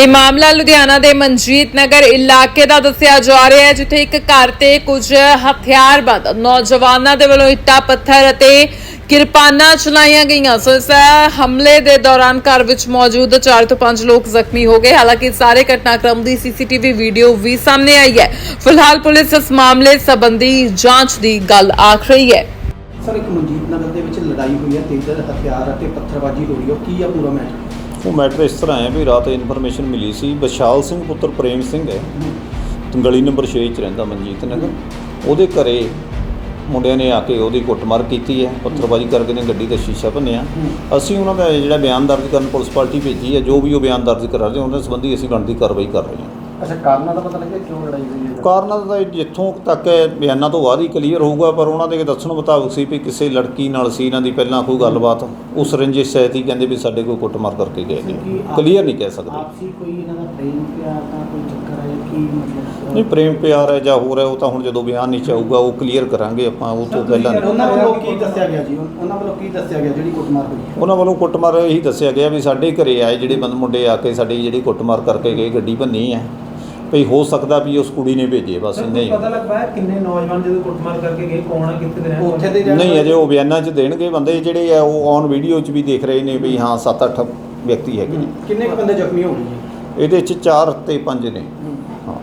ਇਹ ਮਾਮਲਾ ਲੁਧਿਆਣਾ ਦੇ ਮਨਜੀਤ ਨਗਰ ਇਲਾਕੇ ਦਾ ਦੱਸਿਆ ਜਾ ਰਿਹਾ ਹੈ, ਜਿੱਥੇ ਇੱਕ ਘਰ ਤੇ ਕੁਝ ਹਥਿਆਰਬੰਦ ਨੌਜਵਾਨਾਂ ਦੇ ਵੱਲੋਂ ਇੱਟਾਂ, ਪੱਥਰ ਅਤੇ ਕਿਰਪਾਨਾਂ ਚਲਾਈਆਂ ਗਈਆਂ ਸੋ ਇਸ ਹਮਲੇ ਦੇ ਦੌਰਾਨ ਘਰ ਵਿੱਚ ਮੌਜੂਦ 4 ਤੋਂ 5 ਲੋਕ ਜ਼ਖਮੀ ਹੋ ਗਏ। ਹਾਲਾਂਕਿ ਸਾਰੇ ਘਟਨਾਕ੍ਰਮ ਦੀ ਸੀਸੀਟੀਵੀ ਵੀਡੀਓ ਵੀ ਸਾਹਮਣੇ ਆਈ ਹੈ। ਫਿਲਹਾਲ ਪੁਲਿਸ ਇਸ ਮਾਮਲੇ ਸੰਬੰਧੀ ਜਾਂਚ ਦੀ ਗੱਲ ਆਖ ਰਹੀ ਹੈ। ਸਰ, ਇੱਕ ਮਨਜੀਤ ਨਗਰ ਦੇ ਵਿੱਚ ਲੜਾਈ ਹੋਈ ਹੈ ਤੇਜ਼ ਹਥਿਆਰ ਅਤੇ ਪੱਥਰਬਾਜ਼ੀ ਹੋਈ ਹੈ। ਕੀ ਆ ਪੂਰਾ ਮੈਟਰ ਉਹ ਮੈਟਰ ਇਸ ਤਰ੍ਹਾਂ ਹੈ ਵੀ ਰਾਤ ਇਨਫੋਰਮੇਸ਼ਨ ਮਿਲੀ ਸੀ, ਵਿਸ਼ਾਲ ਸਿੰਘ ਪੁੱਤਰ ਪ੍ਰੇਮ ਸਿੰਘ ਹੈ। ਗਲੀ ਨੰਬਰ 6 'ਚ ਰਹਿੰਦਾ ਮਨਜੀਤ ਨਗਰ। ਉਹਦੇ ਘਰੇ ਮੁੰਡਿਆਂ ਨੇ ਆ ਕੇ ਉਹਦੀ ਕੁੱਟਮਾਰ ਕੀਤੀ ਹੈ, ਪੱਥਰਬਾਜ਼ੀ ਕਰਕੇ ਨੇ, ਗੱਡੀ ਦਾ ਸ਼ੀਸ਼ਾ ਭੰਨਿਆ। ਅਸੀਂ ਉਹਨਾਂ ਦਾ ਜਿਹੜਾ ਬਿਆਨ ਦਰਜ ਕਰਨ ਪੁਲਿਸ ਪਾਰਟੀ ਭੇਜੀ ਹੈ, ਜੋ ਵੀ ਉਹ ਬਿਆਨ ਦਰਜ ਕਰਾ ਰਹੇ ਉਹਨਾਂ ਸੰਬੰਧੀ ਅਸੀਂ ਬਣਦੀ ਕਾਰਵਾਈ ਕਰ ਰਹੇ ਹਾਂ। ਅੱਛਾ ਕਾਰਨਾਂ ਦਾ ਪਤਾ ਲੱਗਿਆ ਕਿਉਂ ਲੜਾਈ ਹੋਈ ਹੈ? ਕਾਰਨਾਂ ਦਾ ਤਾਂ ਜਿੱਥੋਂ ਤੱਕ ਹੈ ਬਿਆਨਾਂ ਤੋਂ ਬਾਅਦ ਹੀ ਕਲੀਅਰ ਹੋਊਗਾ ਪਰ ਉਹਨਾਂ ਦੇ ਦੱਸਣ ਮੁਤਾਬਕ ਸੀ ਵੀ ਕਿਸੇ ਲੜਕੀ ਨਾਲ ਸੀ ਇਹਨਾਂ ਦੀ ਪਹਿਲਾਂ ਕੋਈ ਗੱਲਬਾਤ ਉਸ ਰੰਜਿਸ਼ ਸਹਿਤ ਹੀ ਕਹਿੰਦੇ ਵੀ ਸਾਡੇ ਕੋਲ ਕੁੱਟਮਾਰ ਕਰਕੇ ਗਏ ਨੇ। ਕਲੀਅਰ ਨਹੀਂ ਕਹਿ ਸਕਦੇ। ਆਪਸੀ ਕੋਈ ਇਹਨਾਂ ਦਾ ਪ੍ਰੇਮ ਪਿਆਰ ਦਾ ਕੋਈ ਚੱਕਰ ਹੈ ਕੀ ਮਤਲਬ ਨਹੀਂ ਪ੍ਰੇਮ ਪਿਆਰ ਹੈ ਜਾਂ ਹੋਰ ਹੈ ਉਹ ਤਾਂ ਹੁਣ ਜਦੋਂ ਬਿਆਨ ਨਹੀਂ ਚਾਹੂਗਾ ਉਹ ਕਲੀਅਰ ਕਰਾਂਗੇ ਆਪਾਂ ਉਹ ਤੋਂ ਪਹਿਲਾਂ ਨਹੀਂ। ਉਹਨਾਂ ਵੱਲੋਂ ਕੀ ਦੱਸਿਆ ਗਿਆ ਜੀ? ਉਹਨਾਂ ਵੱਲੋਂ ਕੀ ਦੱਸਿਆ ਗਿਆ ਜਿਹੜੀ ਕੁੱਟਮਾਰ ਹੋਈ? ਉਹਨਾਂ ਵੱਲੋਂ ਕੁੱਟਮਾਰ ਇਹੀ ਦੱਸਿਆ ਗਿਆ ਵੀ ਸਾਡੇ ਘਰੇ ਆਏ ਜਿਹੜੇ ਬੰਦ ਮੁੰਡੇ ਆ ਕੇ ਸਾਡੀ ਜਿਹੜੀ ਕੁੱਟਮਾਰ ਕਰਕੇ ਗਏ ਗੱਡੀ ਭੰਨੀ ਹੈ। ਭਈ ਹੋ ਸਕਦਾ ਵੀ ਉਸ ਕੁੜੀ ਨੇ ਭੇਜੇ ਬਸ ਇੰਨਾ ਹੀ ਪਤਾ ਲੱਗ ਪਾਇਆ ਕਿੰਨੇ ਨੌਜਵਾਨ ਜਦੋਂ ਕੁੱਟਮਾਰ ਕਰਕੇ ਗਏ ਕੌਣ ਆ ਕਿੱਥੇ ਦੇ ਰਹਿਣ? ਉੱਥੇ ਦੇ ਨਹੀਂ ਅਜੇ ਉਹ ਬਿਆਨਾਂ 'ਚ ਦੇਣਗੇ ਬੰਦੇ ਜਿਹੜੇ ਆ ਉਹ ਔਨ ਵੀਡੀਓ 'ਚ ਵੀ ਦੇਖ ਰਹੇ ਨੇ ਵੀ ਹਾਂ 7-8 ਵਿਅਕਤੀ ਹੈਗੇ ਨੇ। ਕਿੰਨੇ ਕੁ ਬੰਦੇ ਜ਼ਖਮੀ ਹੋ ਗਏ ਜੀ? ਇਹਦੇ 'ਚ 4 ਤੇ 5 ਨੇ। ਹਾਂ।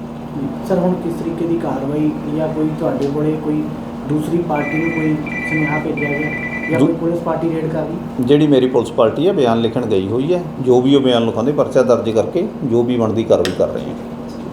ਸਰ ਹੁਣ ਕਿਸ ਤਰੀਕੇ ਦੀ ਕਾਰਵਾਈ ਜਾਂ ਕੋਈ ਤੁਹਾਡੇ ਕੋਲੇ ਕੋਈ ਦੂਸਰੀ ਪਾਰਟੀ ਨੂੰ ਕੋਈ ਸੁਨੇਹਾ ਭੇਜਿਆ ਗਿਆ ਜਾਂ ਕੋਈ ਪੁਲਿਸ ਪਾਰਟੀ ਰੇਡ ਕਰ ਜਿਹੜੀ ਮੇਰੀ ਪੁਲਿਸ ਪਾਰਟੀ ਹੈ ਬਿਆਨ ਲਿਖਣ ਗਈ ਹੋਈ ਹੈ ਜੋ ਵੀ ਉਹ ਬਿਆਨ ਲਿਖਾਉਂਦੇ ਪਰਚਾ ਦਰਜ ਕਰਕੇ ਜੋ ਵੀ ਬਣਦੀ ਕਾਰਵਾਈ ਕਰ ਰਹੇ ਹਾਂ